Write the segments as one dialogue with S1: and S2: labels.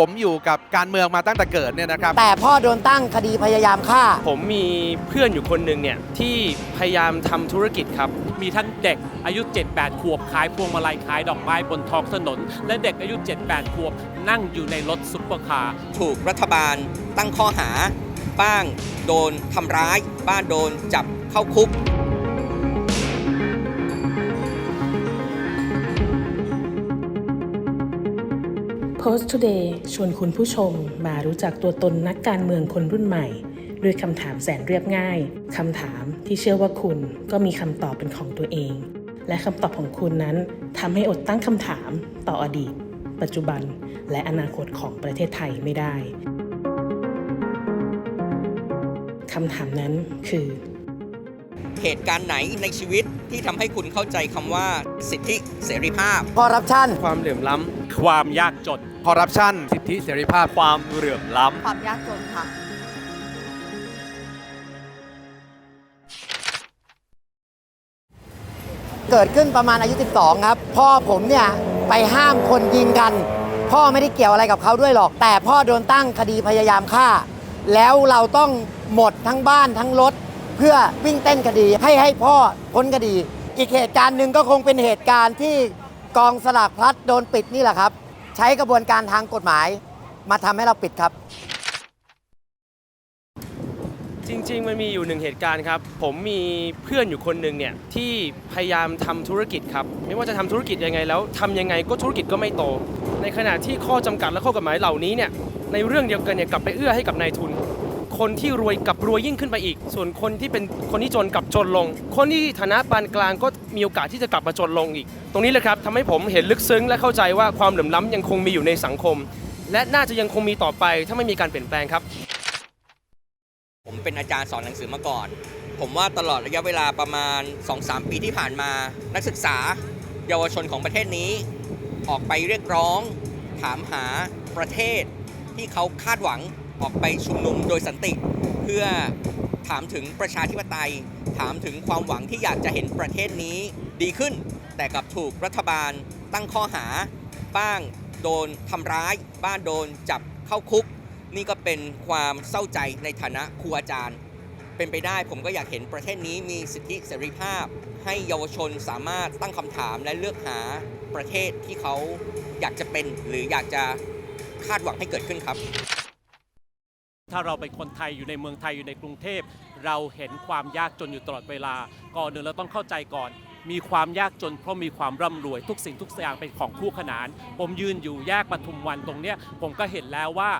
S1: ผมอยู่กับการเมืองมาตั้งแต่เกิดเนี่ยนะครับ
S2: แต่พ่อโดนตั้งคดีพยายามฆ่า
S3: ผมมีเพื่อนอยู่คนหนึ่งเนี่ยที่พยายามทำธุรกิจครับ
S4: มีทั้งเด็กอายุ 7-8 ขวบขายพวงมาลัยขายดอกไม้บนท้องถนน และเด็กอายุ 7-8 ขวบนั่งอยู่ในรถซุปเปอร์คาร์
S5: ถูกรัฐบาลตั้งข้อหา บ้างโดนทำร้าย บ้างโดนจับเข้าคุก
S6: Post Today ชวนคุณผู้ชมมารู้จักตัวตนนักการเมืองคนรุ่นใหม่ ด้วยคำถามแสนเรียบง่ายคำถามที่เชื่อว่าคุณก็มีคำตอบเป็นของตัวเอง และคำตอบของคุณนั้นทำให้อดตั้งคำถามต่ออดีต ปัจจุบัน และอนาคตของประเทศไทยไม่ได้คำถามนั้นคือ
S5: เหตุการณ์ไหนในชีวิตที่ทำให้คุณเข้าใจคำว่าสิทธิเสรีภาพ
S2: คอร์รัปชัน
S3: ความเหลื่อมล้
S4: ความยากจน
S1: คอร์รัปชันสิทธิเสรีภาพ
S4: ความเหลื่อมล้
S7: ความยากจนค่ะ
S2: เกิดขึ้นประมาณอายุ 12 ครับ พ่อผมเนี่ย ไปห้ามคนยิงกัน พ่อไม่ได้เกี่ยวอะไรกับเขาด้วยหรอก แต่พ่อโดนตั้งคดีพยายามฆ่า แล้วเราต้องหมดทั้งบ้านทั้งรถ เพื่อวิ่งเต้นคดีให้ให้พ่อพ้นคดี อีกเหตุการณ์หนึ่งก็คงเป็นเหตุการณ์ที่กองสลากพลัดโดนปิดนี่แหละครับใช้กระบวนการทางกฎหมาย มาทำให้เราปิดครับ
S3: จริง ๆ มันมีอยู่หนึ่งเหตุการณ์ครับ ผมมีเพื่อนอยู่คนหนึ่งเนี่ยที่พยายามทำธุรกิจครับ ไม่ว่าจะทำธุรกิจยังไงแล้วทำยังไงก็ธุรกิจก็ไม่โต ในขณะที่ข้อจำกัดและข้อกฎหมายเหล่านี้เนี่ยในเรื่องเดียวกันเนี่ยกลับไปเอื้อให้กับนายทุน คนที่รวยกับรวยยิ่งขึ้นไปอีก ส่วนคนที่เป็นคนที่จนกับจนลง คนที่ฐานะปานกลางก็มีโอกาสที่จะกลับมาจนลงอีก ตรงนี้เลยครับทำให้ผมเห็นลึกซึ้งและเข้าใจว่าความเหลื่อมล้ำยังคงมีอยู่ในสังคม และน่าจะยังคงมีต่อไปถ้าไม่มีการเปลี่ยนแปลงครับ
S5: ผมเป็นอาจารย์สอนหนังสือมาก่อน ผมว่าตลอดระยะเวลาประมาณ 2-3 ปีที่ผ่านมา นักศึกษา เยาวชนของประเทศนี้ ออกไปเรียกร้อง ถามหาประเทศที่เขาคาดหวัง ออกไปชุมนุมโดยสันติ เพื่อถามถึงประชาธิปไตย ถามถึงความหวังที่อยากจะเห็นประเทศนี้ดีขึ้น แต่กลับถูกรัฐบาลตั้งข้อหา บ้างโดนทำร้าย บ้างโดนจับเข้าคุก นี่ก็เป็นความเศร้าใจในฐานะครูอาจารย์ เป็นไปได้ผมก็อยากเห็นประเทศนี้มีสิทธิเสรีภาพ ให้เยาวชนสามารถตั้งคำถามและเลือกหาประเทศที่เขาอยากจะเป็นหรืออยากจะคาดหวังให้เกิดขึ้นครับ
S4: ถ้าเราเป็นคนไทยอยู่ในเมืองไทยอยู่ในกรุงเทพ เราเห็นความยากจนอยู่ตลอดเวลา ก่อนหนึ่งเราต้องเข้าใจก่อน มีความยากจนเพราะมีความร่ำรวยทุกสิ่งทุกอย่างเป็นของคู่ขนาน ผมยืนอยู่แยกปทุมวันตรงเนี้ยผมก็เห็นแล้วว่า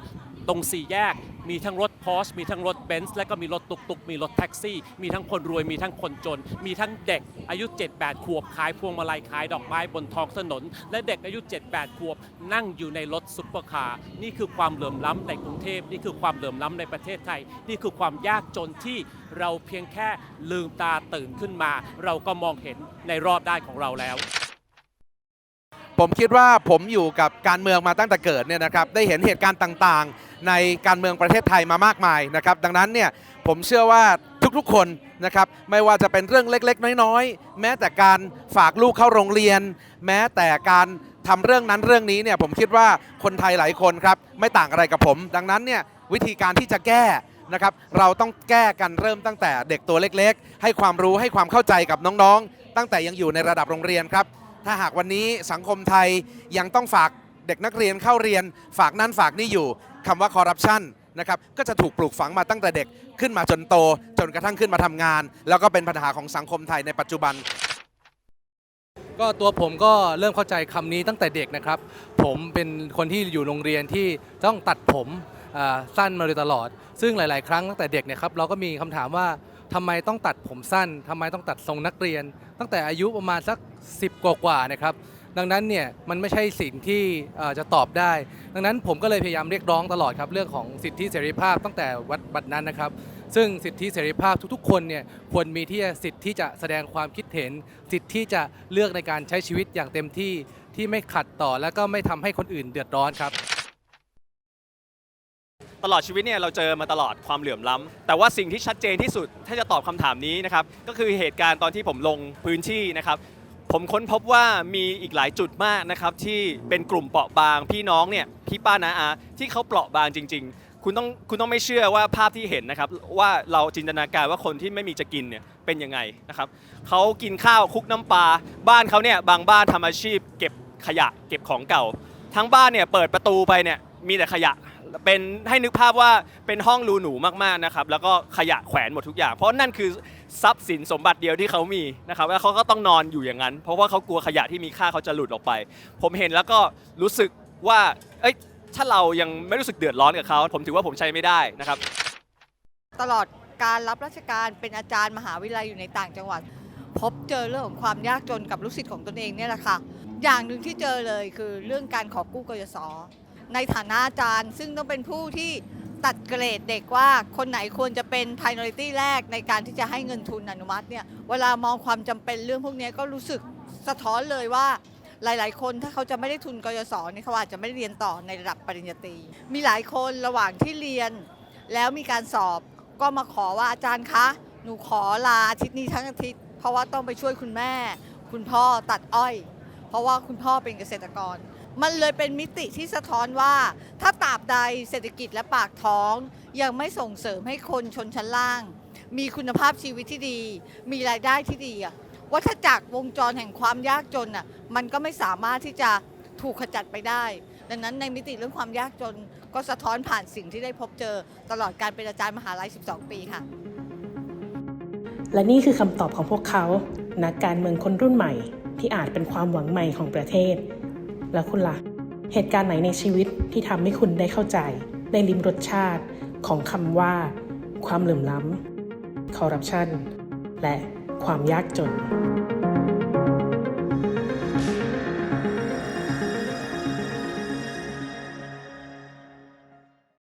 S4: ตรงสี่แยก มีทั้งรถพอชมีทั้งรถเบนซ์และก็มีรถตุกตุกมีรถแท็กซี่ มีทั้งคนรวยมีทั้งคนจน มีทั้งเด็กอายุ 7-8 ขวบขายพวงมาลัยขายดอกไม้บนท้องถนน และเด็กอายุ 7-8 ขวบ นั่งอยู่ในรถซุปเปอร์คาร์นี่คือความเหลื่อมล้ำในกรุงเทพนี่คือความเหลื่อมล้ำในประเทศไทย นี่คือความยากจนที่เราเพียงแค่ลืมตาตื่นขึ้นมา เราก็มองเห็นในรอบด้านของเราแล้ว
S1: ผมคิดว่าผมอยู่กับการเมืองมาตั้งแต่เกิดเนี่ยนะครับได้เห็นเหตุการณ์ต่างๆ ในการเมืองประเทศไทยมามากมายนะครับดังนั้นเนี่ยผมเชื่อว่าทุกๆคนนะครับไม่ว่าจะเป็นเรื่องเล็กๆ น้อยๆ แม้แต่การฝากลูกเข้าโรงเรียน แม้แต่การทำเรื่องนั้นเรื่องนี้เนี่ยผมคิดว่าคนไทยหลายคนครับไม่ต่างอะไรกับผม ดังนั้นเนี่ยวิธีการที่จะแก้นะครับเราต้องแก้กันเริ่มตั้งแต่เด็กตัวเล็กๆ ให้ความรู้ให้ความเข้าใจกับน้องๆ ตั้งแต่ยังอยู่ในระดับโรงเรียนครับ ถ้าหากวันนี้สังคมไทยยังต้องฝากเด็กนักเรียนเข้าเรียน ฝากนั่นฝากนี่อยู่คำว่าคอร์รัปชันนะครับก็จะถูกปลูกฝังมาตั้งแต่เด็กขึ้นมาจนโต จนกระทั่งขึ้นมาทำงาน แล้วก็เป็นปัญหาของสังคมไทยในปัจจุบัน
S8: ก็ตัวผมก็เริ่มเข้าใจคำนี้ตั้งแต่เด็กนะครับ ผมเป็นคนที่อยู่โรงเรียนที่ต้องตัดผมอ่าสั้นมาโดยตลอด ซึ่งหลาย ๆ ครั้งตั้งแต่เด็กเนี่ยครับเราก็มีคำถามว่า ทำไมต้องตัดผมสั้นทำไมต้องตัดทรงนักเรียน ตั้งแต่อายุประมาณสัก 10 กว่าๆนะครับ ดังนั้นเนี่ยมันไม่ใช่สิ่งที่จะตอบได้ ดังนั้นผมก็เลยพยายามเรียกร้องตลอดครับเรื่องของสิทธิเสรีภาพตั้งแต่วัดบัดนั้นนะครับ ซึ่งสิทธิเสรีภาพทุกๆ คนเนี่ยควรมีที่สิทธิที่จะแสดงความคิดเห็น สิทธิที่จะเลือกในการใช้ชีวิตอย่างเต็มที่ที่ไม่ขัดต่อและก็ไม่ทำให้คนอื่นเดือดร้อนครับ
S9: ตลอดชีวิตเนี่ยเราเจอมาตลอดความเหลื่อมล้ำแต่ว่าสิ่งที่ชัดเจนที่สุดถ้าจะตอบคำถามนี้นะครับก็คือเหตุการณ์ตอนที่ผมลงพื้นที่นะครับผมค้นพบว่ามีอีกหลายจุดมากนะครับที่เป็นกลุ่มเปราะบางพี่น้องเนี่ยพี่ป้านาอาที่เขาเปราะบางจริง ๆ คุณต้องคุณต้องไม่เชื่อว่าภาพที่เห็นนะครับว่าเราจินตนาการว่าคนที่ไม่มีจะกินเนี่ยเป็นยังไงนะครับเขากินข้าวคลุกน้ำปลาบ้านเขาเนี่ยบางบ้านทำอาชีพ เก็บขยะเก็บของเก่า ทั้งบ้านเนี่ยเปิดประตูไปเนี่ยมีแต่ขยะ เป็นให้นึกภาพว่าเป็นห้องรูหนูมากๆนะครับแล้วก็ขยะแขวนหมดทุกอย่าง เพราะนั่นคือทรัพย์สินสมบัติเดียวที่เขามีนะครับแล้วเขาก็ต้องนอนอยู่อย่างนั้น เพราะว่าเขากลัวขยะที่มีค่าเขาจะหลุดออกไป ผมเห็นแล้วก็รู้สึกว่า เอ้ยถ้าเรายังไม่รู้สึกเดือดร้อนกับเขาผมถือว่าผมใช้ไม่ได้นะครับ
S7: ตลอดการรับราชการเป็นอาจารย์มหาวิทยาลัยอยู่ในต่างจังหวัด พบเจอเรื่องของความยากจนกับลูกศิษย์ของตนเองเนี่ยแหละค่ะ อย่างหนึ่งที่เจอเลยคือเรื่องการขอกู้กยศ ในฐานะอาจารย์ ซึ่งต้องเป็นผู้ที่ตัดเกรดเด็กว่าคนไหนควรจะเป็น priority แรกในการที่จะให้เงินทุนอนุมัติเนี่ยเวลามองความจำเป็นเรื่องพวกนี้ก็รู้สึกสะท้อนเลยว่าหลาย ๆ คนถ้าเขาจะไม่ได้ทุนกยศเนี่ยเขาอาจจะไม่ได้เรียนต่อในระดับปริญญาตรี มีหลายคนระหว่างที่เรียน แล้วมีการสอบก็มาขอว่าอาจารย์คะ หนูขอลาอาทิตย์นี้ทั้งอาทิตย์ เพราะว่าต้องไปช่วยคุณแม่ คุณพ่อตัดอ้อย เพราะว่าคุณพ่อเป็นเกษตรกร มันเลยเป็นมิติที่สะท้อนว่า ถ้าตราบใดเศรษฐกิจและปากท้อง ยังไม่ส่งเสริมให้คนชนชั้นล่าง มีคุณภาพชีวิตที่ดี มีรายได้ที่ดีอะวัฏจักรวงจรแห่งความยากจนอะมันก็ไม่สามารถที่จะถูกขจัดไปได้ ดังนั้นในมิติเรื่องความยากจนก็สะท้อนผ่านสิ่งที่ได้พบเจอ ตลอดการเป็นอาจารย์มหาลัย 12 ปีค่ะ
S6: และนี่คือคำตอบของพวกเขา นักการเมืองคนรุ่นใหม่ ที่อาจเป็นความหวังใหม่ของประเทศ แล้วคุณล่ะ เหตุการณ์ไหนในชีวิตที่ทำให้คุณได้เข้าใจ ได้ลิ้มรสชาติของคำว่า ความเหลื่อมล้ำคอร์รัปชันและความยากจน